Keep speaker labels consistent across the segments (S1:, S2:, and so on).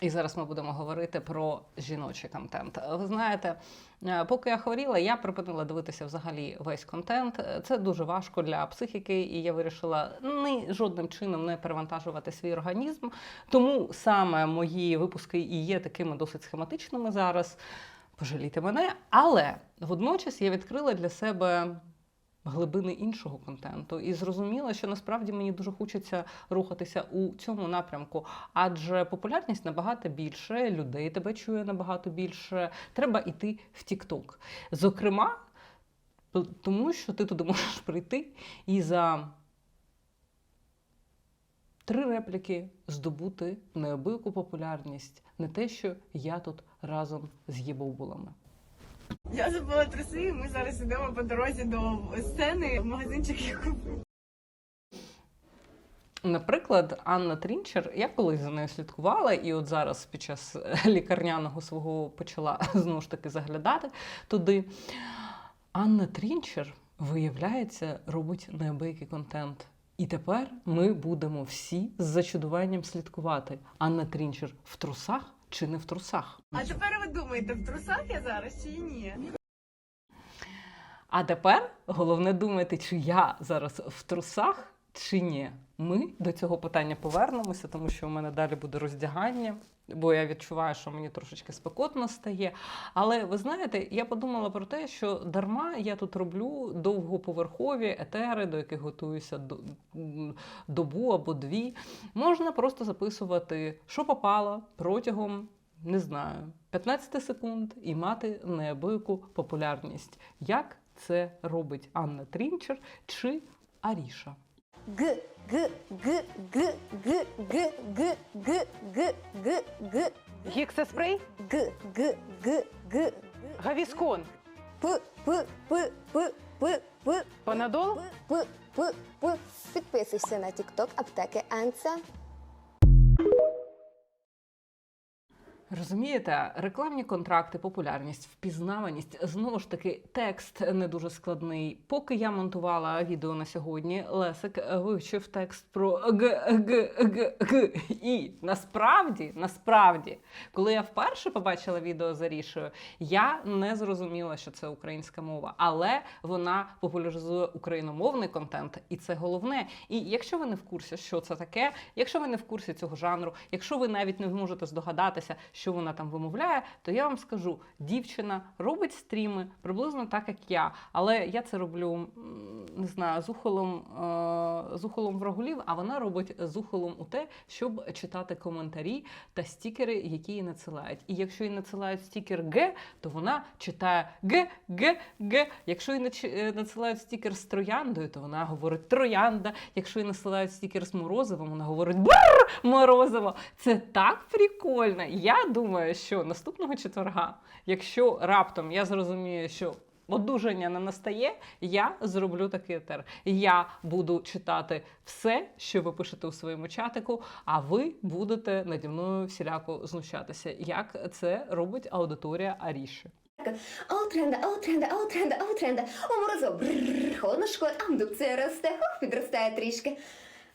S1: І зараз ми будемо говорити про жіночий контент. Ви знаєте, е, поки я хворіла, я припинила дивитися взагалі весь контент. Це дуже важко для психіки, і я вирішила ні жодним чином не перевантажувати свій організм. Тому саме мої випуски і є такими досить схематичними зараз. Пожалійте мене, але водночас я відкрила для себе глибини іншого контенту і зрозуміла, що насправді мені дуже хочеться рухатися у цьому напрямку, адже популярність набагато більше, людей тебе чує набагато більше. Треба йти в TikTok. Зокрема, тому що ти туди можеш прийти і за три репліки здобути неабияку популярність, не те, що я тут разом з єбовбулами.
S2: Я забула труси, і ми зараз йдемо по дорозі до сцени магазинчик я куплю.
S1: Наприклад, Анна Трінчер, я колись за нею слідкувала, і от зараз під час е, лікарняного свого почала знову ж таки заглядати туди. Анна Трінчер, виявляється, робить неабиякий контент. І тепер ми будемо всі з зачудуванням слідкувати. Анна Трінчер в трусах чи не в трусах?
S2: А тепер ви думаєте, в трусах я зараз чи ні?
S1: А тепер головне думати, чи я зараз в трусах, чи ні. Ми до цього питання повернемося, тому що у мене далі буде роздягання, бо я відчуваю, що мені трошечки спекотно стає. Але ви знаєте, я подумала про те, що дарма я тут роблю довгоповерхові етери, до яких готуюся до, добу або дві. Можна просто записувати, що попало протягом. Не знаю, 15 секунд і мати неабияку популярність. Як це робить Анна Трінчер чи Аріша?
S3: Г, г, г, г, г, г, г, г, г, г, г,
S4: Гіксаспрей,
S3: г, г, г, г,
S4: гавіскон,
S3: п, п, п, п, п, п,
S4: панадол.
S3: п, п, п. Підписуйся на TikTok аптеки Анца.
S1: Розумієте, рекламні контракти, популярність, впізнаваність, знову ж таки, текст не дуже складний. Поки я монтувала відео на сьогодні, Лесик вивчив текст про г г г г і насправді, насправді, коли я вперше побачила відео з Арішою, я не зрозуміла, що це українська мова, але вона популяризує україномовний контент, і це головне. І якщо ви не в курсі, що це таке, якщо ви не в курсі цього жанру, якщо ви навіть не зможете здогадатися, що вона там вимовляє, то я вам скажу: дівчина робить стріми приблизно так, як я. Але я це роблю не знаю, з ухолом, е, з ухолом врагулів, а вона робить з ухолом у те, щоб читати коментарі та стікери, які їй надсилають. І якщо їй надсилають стікер Г, то вона читає Г, Г, Г. Якщо їй е, надсилають стікер з трояндою, то вона говорить троянда. Якщо їй надсилають стікер з морозивом, вона говорить бррр, морозиво. Це так прикольно. Я думаю, що наступного четверга, якщо раптом я зрозумію, що одужання не настає, я зроблю такий етер. Я буду читати все, що ви пишете у своєму чатику, а ви будете наді мною всіляко знущатися. Як це робить аудиторія Аріші.
S3: Оу тренда, оу тренда, оу тренда, оу тренда. О, морозо, холодно шкода, амдукція росте, хох, підростає трішки.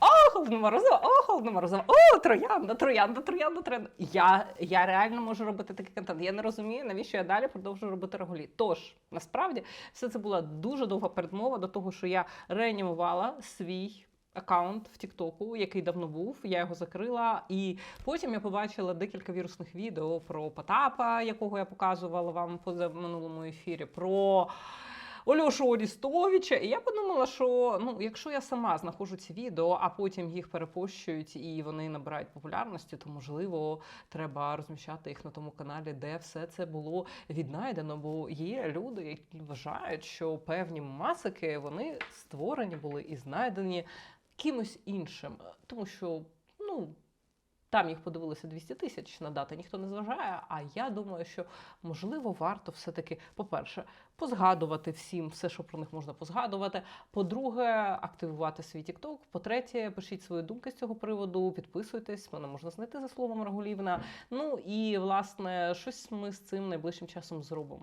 S1: О, холодно морозиво, о, холодно морозиво, о, троянда, троянда, троянда, троянда. Я, я реально можу робити такий контент. Я не розумію, навіщо я далі продовжую робити регулі. Тож, насправді, все це була дуже довга передмова до того, що я реанімувала свій. Аккаунт в Тіктоку, який давно був, я його закрила, і потім я побачила декілька вірусних відео про Потапа, якого я показувала вам поза минулому ефірі, про Ольошу Орістовича. І я подумала, що ну, якщо я сама знаходжу ці відео, а потім їх перепощують і вони набирають популярності, то можливо треба розміщати їх на тому каналі, де все це було віднайдено. Бо є люди, які вважають, що певні масики вони створені були і знайдені кимось іншим, тому що ну. Там їх подивилося 200 тисяч на дати, ніхто не зважає. А я думаю, що можливо варто все-таки, по-перше, позгадувати всім все, що про них можна позгадувати. По-друге, активувати свій TikTok. По-третє, пишіть свої думки з цього приводу, підписуйтесь, мене можна знайти за словом Рагулівна. Ну і власне щось ми з цим найближчим часом зробимо.